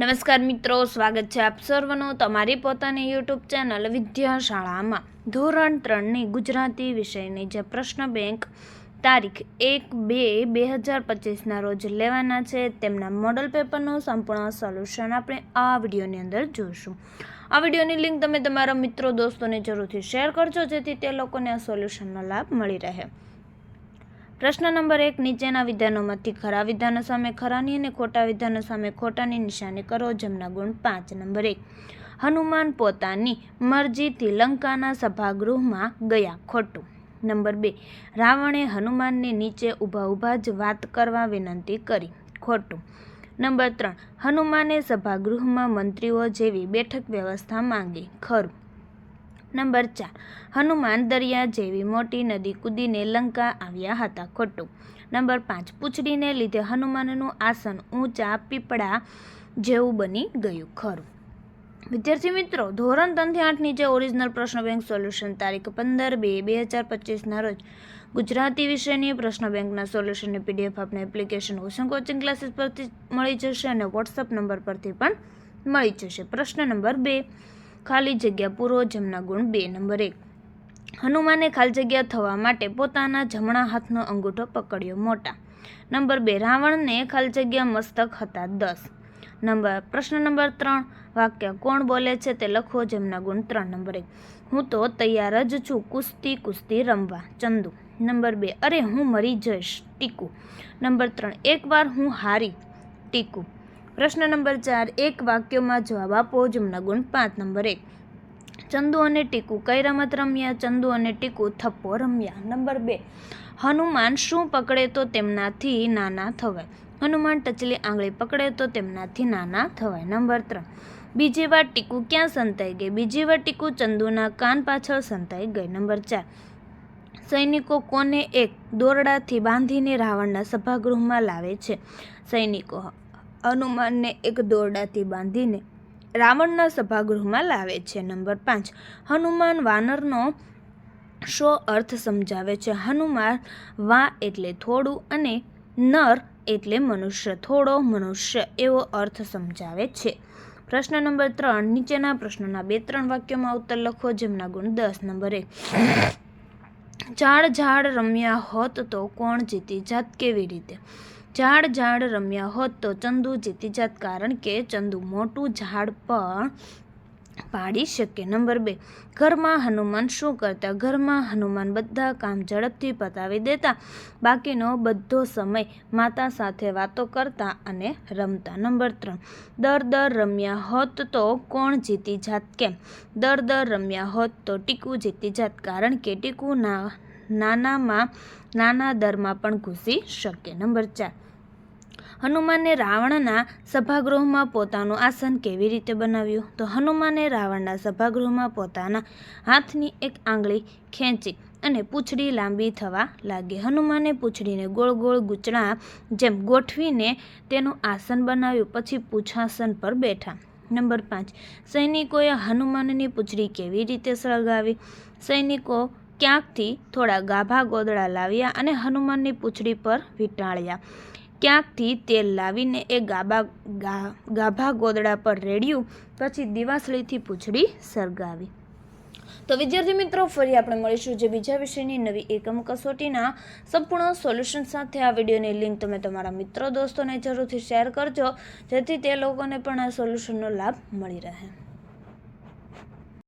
નમસ્કાર મિત્રો, સ્વાગત છે આપ સર્વનું તમારી પોતાની યુટ્યુબ ચેનલ વિદ્યાશાળામાં. ધોરણ ત્રણની ગુજરાતી વિષયની જે પ્રશ્ન બેંક તારીખ એક બે બે હજાર પચીસના રોજ લેવાના છે, તેમના મોડલ પેપરનું સંપૂર્ણ સોલ્યુશન આપણે આ વિડીયોની અંદર જોઈશું. આ વિડીયોની લિંક તમે તમારા મિત્રો, દોસ્તોને જરૂરથી શેર કરજો, જેથી તે લોકોને આ સોલ્યુશનનો લાભ મળી રહે. પ્રશ્ન નંબર એક, નીચેના વિધાનોમાંથી ખરા વિધાનો સામે ખરાની અને ખોટા વિધાનો સામે ખોટાની નિશાની કરો જેમના ગુણ પાંચ. નંબર એક, હનુમાન પોતાની મરજીથી લંકાના સભાગૃહમાં ગયા ખોટું. નંબર બે, રાવણે હનુમાનને નીચે ઊભા ઊભા જ વાત કરવા વિનંતી કરી ખોટું. નંબર ત્રણ, હનુમાને સભાગૃહમાં મંત્રીઓ જેવી બેઠક વ્યવસ્થા માંગી ખરું. નંબર ચાર. હનુમાન દરિયા જેવી મોટી નદી કૂદીને લંકા આવ્યા હતા ખોટું. નંબર પાંચ. પૂંછડીને લીધે હનુમાનનું આસન ઊંચા પીપળા જેવું બની ગયું ખરું. વિદ્યાર્થી મિત્રો, ધોરણ ત્રણથી આઠ નીચે ઓરિજિનલ પ્રશ્ન બેંક સોલ્યુશન તારીખ પંદર બે બે હજાર પચીસના રોજ ગુજરાતી વિષયની પ્રશ્ન બેંકના સોલ્યુશનની પીડીએફ આપણે એપ્લિકેશન ઓશન કોચિંગ ક્લાસીસ પરથી મળી જશે અને વોટ્સઅપ નંબર પરથી પણ મળી જશે. પ્રશ્ન નંબર બે. ખાલી જગ્યા પૂરો જેમના ગુણ બે, નંબર એક. હનુમાને ખાલી જગ્યા થવા માટે પોતાના જમણા હાથનો અંગૂઠો પકડ્યો મોટા. નંબર બે, રાવણને ખાલી જગ્યા મસ્તક હતા દસ. નંબર, પ્રશ્ન નંબર ત્રણ, વાક્ય કોણ બોલે છે તે લખો જેમના ગુણ ત્રણ, નંબર એક. હું તો તૈયાર જ છું કુસ્તી કુસ્તી રમવા, ચંદુ. નંબર બે, અરે હું મરી જઈશ ટીકુ. નંબર ત્રણ, એકવાર હું હારી ટીકુ. પ્રશ્ન નંબર ચાર, એક વાક્યમાં જવાબ આપો જેમના ગુણ પાંચ, નંબર એક. ચંદુ અને ટીકુ કઈ રમત રમ્યા? ચંદુ અને ટીકુ થપ્પો રમ્યા. નંબર બે, હનુમાન શું પકડે તો તેમનાથી નાના થવાય? હનુમાન ટચલી આંગળી પકડે તો તેમનાથી નાના થવાય. નંબર ત્રણ, બીજી વાર ટીકુ ક્યાં સંતાઈ ગઈ? બીજી વાર ટીકુ ચંદુના કાન પાછળ સંતાઈ ગઈ. નંબર ચાર, સૈનિકો કોને એક દોરડાથી બાંધીને રાવણના સભાગૃહમાં લાવે છે? સૈનિકો હનુમાનને એક દોરડાથી બાંધીને રાવણના સભાગૃહમાં લાવે છે. નંબર પાંચ. હનુમાન વાનરનો શો અર્થ સમજાવે છે. હનુમાન વા એટલે થોડું અને નર એટલે મનુષ્ય. થોડો મનુષ્ય એવો અર્થ સમજાવે છે. પ્રશ્ન નંબર ત્રણ. નીચેના પ્રશ્નોના બે ત્રણ વાક્યોમાં ઉત્તર લખો. જેમના ગુણ દસ. નંબર એક. ઝાડ ઝાડ રમ્યા હોત તો કોણ જીતી? જાત કેવી રીતે? ઝાડ ઝાડ રમ્યા હોત તો ચંદુ જીતી જાત કારણ કે ચંદુ મોટું ઝાડ પણ પાડી શકે. નંબર બે, ઘરમાં હનુમાન શું કરતા? ઘરમાં હનુમાન બધા કામ ઝડપથી પતાવી દેતા. બાકીનો બધો સમય માતા સાથે વાતો કરતા અને રમતા. નંબર ત્રણ, દર દર રમ્યા હોત તો કોણ જીતી જાત? કેમ? દર દર રમ્યા હોત તો ટીકુ જીતી જાત કારણ કે ટીકુ ના નાનામાં, નાના દરમાં પણ ઘૂસી શકે. નંબર ચાર. હનુમાને રાવણના સભાગૃહમાં પોતાનું આસન કેવી રીતે બનાવ્યું? તો હનુમાને રાવણના સભાગૃહમાં પોતાના હાથની એક આંગળી ખેંચી અને પૂંછડી લાંબી થવા લાગી. હનુમાને પૂંછડીને ગોળ ગોળ ગૂંચણા જેમ ગોઠવીને તેનું આસન બનાવ્યું, પછી પૂછાસન પર બેઠા. નંબર પાંચ. સૈનિકોએ હનુમાનની પૂંછડી કેવી રીતે સળગાવી? સૈનિકો ક્યાંકથી થોડા ગાભા ગોદડા લાવ્યા અને હનુમાનની પૂંછડી પર વીંટાળ્યા. ક્યાંકથી તેલ લાવીને એ ગાબા ગાભા ગોદડા પર રેડ્યું, પછી દિવાસળીથી પૂંછડી સળગાવી. તો વિદ્યાર્થી મિત્રો, ફરી આપણે મળીશું જે બીજા વિષયની નવી એકમ કસોટીના સંપૂર્ણ સોલ્યુશન સાથે. આ વિડીયોની લિંક તમે તમારા મિત્રો, દોસ્તોને જરૂરથી શેર કરજો, જેથી તે લોકોને પણ આ સોલ્યુશનનો લાભ મળી રહે.